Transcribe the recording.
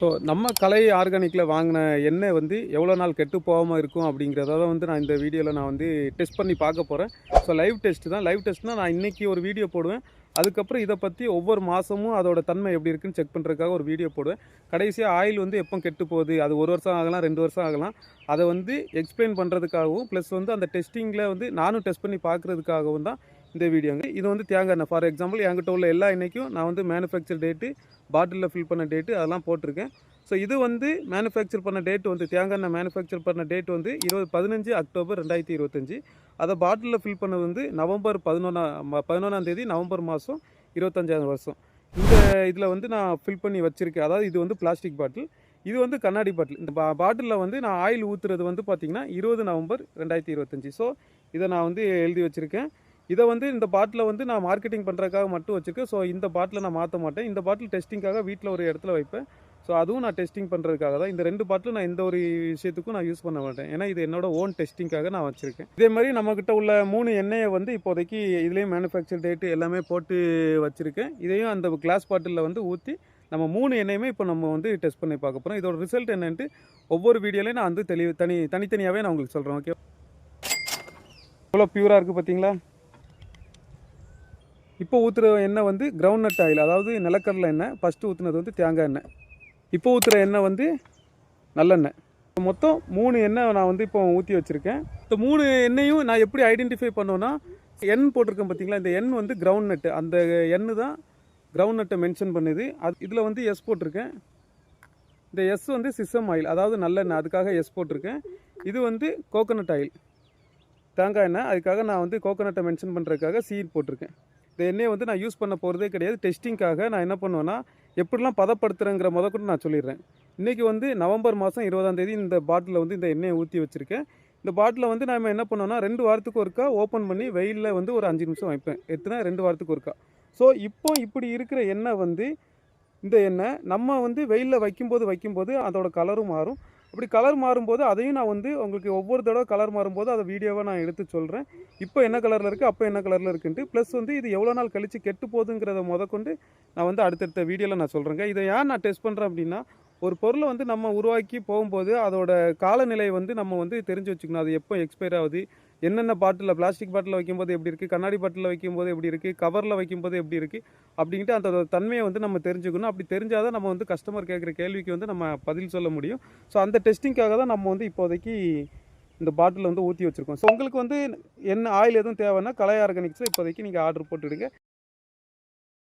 So நம்ம கலை ஆர்கானிக்கில் வாங்கின எண்ணெய் வந்து எவ்வளோ நாள் கெட்டு போகாமல் இருக்கும் அப்படிங்கிறத வந்து நான் இந்த வீடியோவில் நான் வந்து டெஸ்ட் பண்ணி பார்க்க போகிறேன் ஸோ லைவ் டெஸ்ட் தான். லைவ் டெஸ்ட்னால் நான் இன்றைக்கி ஒரு வீடியோ போடுவேன். அதுக்கப்புறம் இதை பற்றி ஒவ்வொரு மாதமும் அதோட தன்மை எப்படி இருக்குன்னு செக் பண்ணுறதுக்காக ஒரு வீடியோ போடுவேன். கடைசியாக ஆயில் வந்து எப்போ கெட்டு போகுது அது ஒரு வருஷம் ஆகலாம் ரெண்டு வருஷம் ஆகலாம் அதை வந்து எக்ஸ்பிளைன் பண்ணுறதுக்காகவும் ப்ளஸ் வந்து அந்த டெஸ்டிங்கில் வந்து நானும் டெஸ்ட் பண்ணி பார்க்குறதுக்காகவும் தான் இந்த வீடியோங்க இது வந்து தேங்காய் எண்ணெய். ஃபார் எக்ஸாம்பிள் என்கிட்ட உள்ள எல்லா எண்ணெய்க்கும் நான் வந்து மேனுஃபேக்சர் டேட்டு பாட்டிலில் ஃபில் பண்ண டேட்டு அதெல்லாம் போட்டிருக்கேன். ஸோ இது வந்து மேனுஃபேக்சர் பண்ண டேட் வந்து தேங்காய் எண்ணெய் மேனுஃபேக்சர் பண்ண டேட் வந்து இருபது பதினஞ்சு அக்டோபர் ரெண்டாயிரத்தி இருபத்தஞ்சி. அதை பாட்டிலில் ஃபில் பண்ணது வந்து நவம்பர் பதினொன்றாம் பதினொன்றாம் தேதி நவம்பர் மாதம் இருபத்தஞ்சாயிரம் வருஷம். இந்த இதில் வந்து நான் ஃபில் பண்ணி வச்சுருக்கேன். அதாவது இது வந்து பிளாஸ்டிக் பாட்டில் இது வந்து கண்ணாடி பாட்டில் இந்த பா பாட்டிலில் வந்து நான் ஆயில் ஊற்றுறது வந்து பார்த்திங்கன்னா இருபது நவம்பர் ரெண்டாயிரத்தி இருபத்தஞ்சி. ஸோ இதை நான் வந்து எழுதி வச்சுருக்கேன். இதை வந்து இந்த பாட்டில் வந்து நான் மார்க்கெட்டிங் பண்ணுறதுக்காக மட்டும் வச்சுருக்கேன். ஸோ இந்த பாட்டில் நான் மாற்ற மாட்டேன். இந்த பாட்டில் டெஸ்டிங்காக வீட்டில் ஒரு இடத்துல வைப்பேன். ஸோ அதுவும் நான் டெஸ்டிங் பண்ணுறதுக்காக தான். இந்த ரெண்டு பாட்டிலும் நான் எந்த ஒரு விஷயத்துக்கும் நான் யூஸ் பண்ண மாட்டேன். ஏன்னா இது என்னோட ஓன் டெஸ்டிங்காக நான் வச்சுருக்கேன். இதே மாதிரி நம்மக்கிட்ட உள்ள மூணு எண்ணெயை வந்து இப்போதைக்கு இதுலேயும் மேனுஃபேக்சர் டேட்டு எல்லாமே போட்டு வச்சுருக்கேன். இதையும் அந்த கிளாஸ் பாட்டிலில் வந்து ஊற்றி நம்ம மூணு எண்ணெயுமே இப்போ நம்ம வந்து டெஸ்ட் பண்ணி பார்க்க போகிறோம் இதோட ரிசல்ட் என்னென்ட்டு ஒவ்வொரு வீடியோலையும் நான் வந்து தெளி தனி தனித்தனியாகவே நான் உங்களுக்கு சொல்கிறேன் ஓகே இவ்வளோ பியூராக இருக்குது பார்த்தீங்களா? இப்போ ஊற்றுற எண்ணெய் வந்து கிரவுண்ட் நட் ஆயில் அதாவது நிலக்கடலை எண்ணெய் ஃபஸ்ட்டு ஊற்றுனது வந்து தேங்காய் எண்ணெய். இப்போ ஊற்றுற எண்ணெய் வந்து நல்லெண்ணெய். மொத்தம் மூணு எண்ணெய் நான் வந்து இப்போ ஊற்றி வச்சுருக்கேன். இந்த மூணு எண்ணெயும் நான் எப்படி ஐடென்டிஃபை பண்ணோன்னா எண் போட்டிருக்கேன் பார்த்தீங்களா இந்த எண் வந்து கிரவுண்ட் நட்டு அந்த எண்ணு தான் கிரவுண்ட் நட்டை மென்ஷன் பண்ணுது. அது இதில் வந்து எஸ் போட்டிருக்கேன். இந்த எஸ் வந்து சிசம் ஆயில் அதாவது நல்லெண்ணெய் அதுக்காக எஸ் போட்டிருக்கேன். இது வந்து கோகோனட் ஆயில் தேங்காய் எண்ணெய் அதுக்காக நான் வந்து கோகோனட்டை மென்ஷன் பண்ணுறதுக்காக சீட் போட்டிருக்கேன். இந்த எண்ணெயை வந்து நான் யூஸ் பண்ண போகிறதே கிடையாது. டெஸ்டிங்காக நான் என்ன பண்ணுவேன்னா எப்படிலாம் பதப்படுத்துகிறேங்கிற முத கூட நான் சொல்லிடுறேன். இன்றைக்கி வந்து நவம்பர் மாதம் இருபதாம் தேதி இந்த பாட்டிலில் வந்து இந்த எண்ணெயை ஊற்றி வச்சுருக்கேன். இந்த பாட்டிலை வந்து நம்ம என்ன பண்ணுவோம்னா ரெண்டு வாரத்துக்கு ஒருக்கா ஓப்பன் பண்ணி வெயிலில் வந்து ஒரு அஞ்சு நிமிஷம் வைப்பேன். எத்தனை? ரெண்டு வாரத்துக்கு ஒருக்கா. ஸோ இப்போ இப்படி இருக்கிற எண்ணெய் வந்து இந்த எண்ணெய் நம்ம வந்து வெயிலில் வைக்கும்போது வைக்கும்போது அதோட கலரும் மாறும். அப்படி கலர் மாறும்போது அதையும் நான் வந்து உங்களுக்கு ஒவ்வொரு தடவை கலர் மாறும்போது அதை வீடியோவாக நான் எடுத்து சொல்கிறேன் இப்போ என்ன கலரில் இருக்குது அப்போ என்ன கலரில் இருக்குன்ட்டு. ப்ளஸ் வந்து இது எவ்வளோ நாள் கழித்து கெட்டு போகுதுங்கிறத முதற்கொண்டு நான் வந்து அடுத்தடுத்த வீடியோவில் நான் சொல்கிறேங்க இதை ஏன் நான் டெஸ்ட் பண்ணுறேன் அப்படின்னா ஒரு பொருளை வந்து நம்ம உருவாக்கி போகும்போது அதோட காலநிலை வந்து நம்ம வந்து தெரிஞ்சு வச்சுக்கணும். அது எப்போ எக்ஸ்பயர் ஆகுது? என்னென்ன பாட்டிலில் பிளாஸ்டிக் பாட்டிலில் வைக்கும்போது எப்படி இருக்குது கண்ணாடி பாட்டிலில் வைக்கும்போது எப்படி இருக்குது கவரில் வைக்கும்போது எப்படி இருக்குது அப்படின்ட்டு அந்த தன்மையை வந்து நம்ம தெரிஞ்சுக்கணும். அப்படி தெரிஞ்சால் தான் நம்ம வந்து கஸ்டமர் கேட்குற கேள்விக்கு வந்து நம்ம பதில் சொல்ல முடியும். ஸோ அந்த டெஸ்டிங்காக தான் நம்ம வந்து இப்போதைக்கு இந்த பாட்டில் வந்து ஊற்றி வச்சுருக்கோம். ஸோ உங்களுக்கு வந்து என்ன ஆயில் எதுவும் தேவைன்னா கலை ஆர்கானிக்ஸில் இப்போதைக்கு நீங்கள் ஆர்டர் போட்டுவிடுங்க